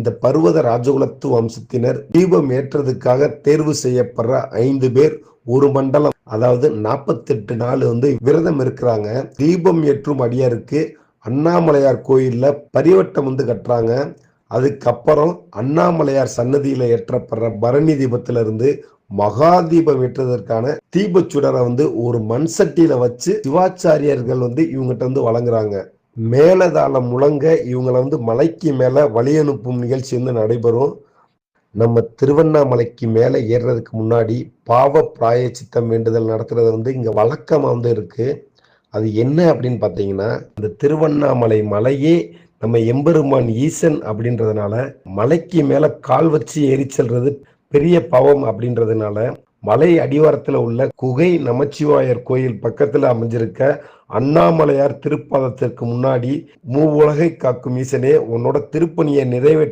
இந்த பர்வத ராஜகுலத்து வம்சத்தினர் தீபம் ஏற்றதுக்காக தேர்வு செய்யப்படுற ஐந்து பேர் ஒரு மண்டலம் அதாவது நாற்பத்தெட்டு நாள் வந்து விரதம் இருக்கிறாங்க. தீபம் ஏற்றும் அடியாருக்கு அண்ணாமலையார் கோயிலில் பரிவட்டம் வந்து கட்டுறாங்க. அதுக்கப்புறம் அண்ணாமலையார் சன்னதியில் ஏற்றப்படுற பரணி தீபத்திலிருந்து மகா தீபம் ஏற்றுவதற்கான தீபச்சுடரை வந்து ஒரு மண் சட்டியில வச்சு சிவாச்சாரியர்கள் வந்து இவங்ககிட்ட வந்து வழங்குறாங்க. மேலதாளம் முழங்க இவங்களை வந்து மலைக்கு மேலே வழி அனுப்பும் நிகழ்ச்சி வந்து நடைபெறும். நம்ம திருவண்ணாமலைக்கு மேலே ஏறுறதுக்கு முன்னாடி பாவ பிராய சித்தம் வேண்டுதல் நடத்துறது வந்து இங்கே வழக்கமாக வந்து இருக்குது அது என்ன அப்படின்னு பார்த்தீங்கன்னா இந்த திருவண்ணாமலை மலையே நம்ம எம்பெருமான் ஈசன் அப்படின்றதுனால மலைக்கு மேலே கால் வச்சு ஏறி செல்றது பெரிய பாவம் அப்படின்றதுனால மலை அடிவாரத்தில் உள்ள குகை நமச்சிவாயர் கோயில் பக்கத்தில் அமைஞ்சிருக்க அண்ணாமலையார் திருப்பாதத்திற்கு முன்னாடி மூவுலகை காக்கும் ஈசனே உன்னோட திருப்பணியை நிறைவேற்ற